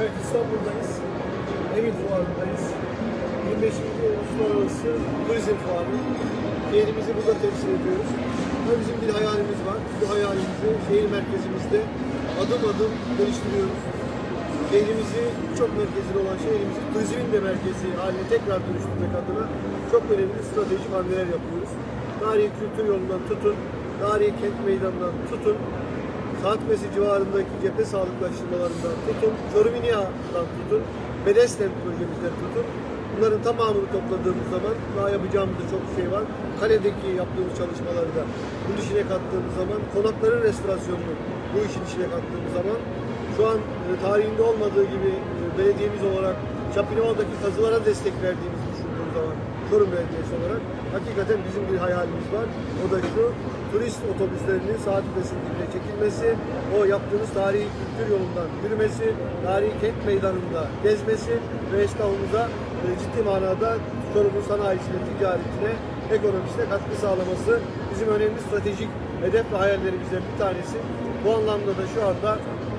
Evet İstanbul'dayız. Emin Fuarı'ndayız. 25. Uluslararası Turizm Fuarı. Şehrimizi burada temsil ediyoruz. Ama bizim bir hayalimiz var. Bu hayalimizi şehir merkezimizde adım adım geliştiriyoruz. Şehrimizi, çok merkezli olan şehrimizi turizmin de merkezi haline tekrar dönüştürmek adına çok önemli stratejik hamleler yapıyoruz. Tarihi kültür yolundan tutun, tarihi kent meydanından tutun, Saat Kulesi civarındaki cephe sağlıklaştırmalarından tutun, Çoruminia'dan tutun, Bedesten projemizden tutun. Bunların tamamını topladığımız zaman daha yapacağımız da çok şey var. Kale'deki yaptığımız çalışmaları da bu işine kattığımız zaman, konakların restorasyonunu bu işin içine kattığımız zaman şu an e, tarihinde olmadığı gibi e, belediyemiz olarak Çapinova'daki kazılara destek zaman Çorum Belediyesi olarak hakikaten bizim bir hayalimiz var. O da şu, turist otobüslerinin saat kulesinin dibine çekilmesi, o yaptığımız tarihi kültür yolundan yürümesi, tarihi kent meydanında gezmesi ve esnafımıza e, ciddi manada Çorum'un sanayisine, ticaretine, ekonomisine katkı sağlaması bizim önemli stratejik hedef ve hayallerimizden bir tanesi. Bu anlamda da şu anda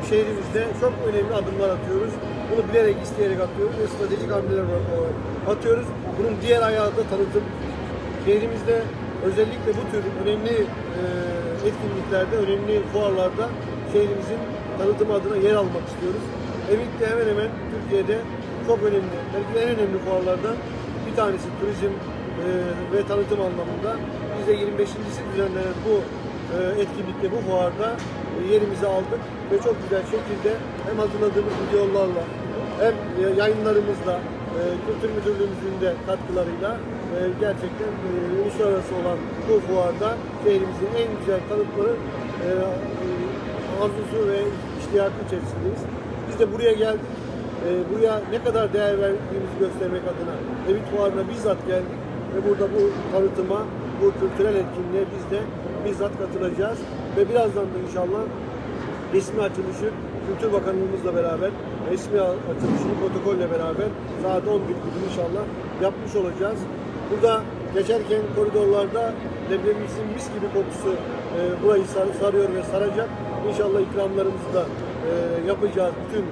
şehrimizde çok önemli adımlar atıyoruz. Bunu bilerek, isteyerek atıyoruz ve stratejik hamleler olarak atıyoruz. Bunun diğer ayağı da tanıtım. Şehrimizde özellikle bu tür önemli e, etkinliklerde, önemli fuarlarda şehrimizin tanıtımı adına yer almak istiyoruz. Emik'te hemen hemen Türkiye'de çok önemli, belki en önemli fuarlardan bir tanesi turizm e, ve tanıtım anlamında. Biz de 25.si düzenlenen bu e, etkinlikte, bu fuarda e, yerimizi aldık ve çok güzel şekilde hem hazırladığımız videolarla hem e, yayınlarımızla Kültür Müdürlüğümüzün de katkılarıyla gerçekten uluslararası olan bu fuarda şehrimizin en güzel tanıtları arzusu ve iştiyakı içerisindeyiz. Biz de buraya geldik. Buraya ne kadar değer verdiğimizi göstermek adına Evit Fuarı'na bizzat geldik ve burada bu tanıtıma, bu kültürel etkinliğe biz de bizzat katılacağız ve birazdan da inşallah resmi açılışı Kültür Bakanlığımızla beraber resmi açılışını protokolle beraber saat 11 gibi inşallah yapmış olacağız. Burada geçerken koridorlarda leblebimizin mis gibi kokusu e, burayı sar- sarıyor ve saracak. İnşallah ikramlarımızı da e, yapacağız bütün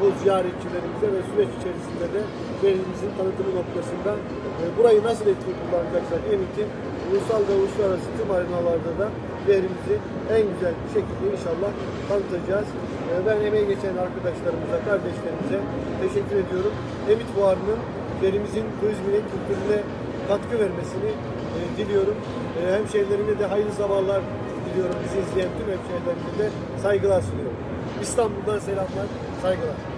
bu ziyaretçilerimize ve süreç içerisinde de şehrimizin tanıtımı noktasında e, burayı nasıl etkili kullanacaksak emin ki ulusal ve uluslararası tüm arenalarda da şehrimizi en güzel şekilde inşallah tanıtacağız. E, Ben emeği geçen arkadaşlarımıza, kardeşlerimize teşekkür ediyorum. Emit Fuarı'nın şehrimizin turizmine, kültürüne katkı vermesini e, diliyorum. E, hemşehrilerime de hayırlı sabahlar diliyorum. Bizi izleyen tüm hemşehrilerime de saygılar sunuyorum. İstanbul'dan selamlar, saygılar.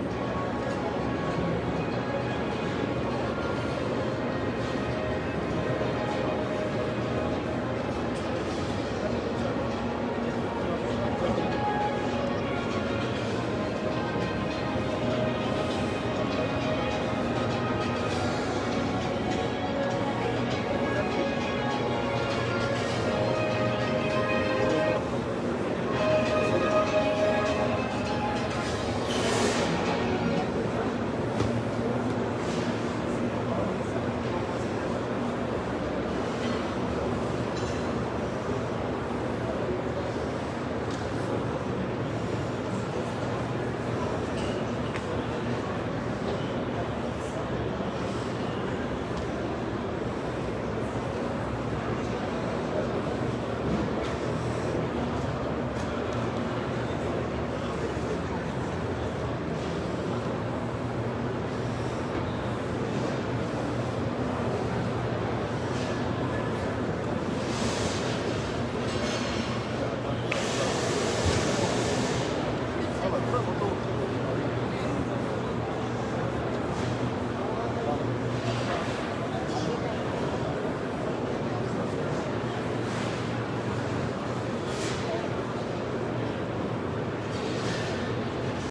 ことを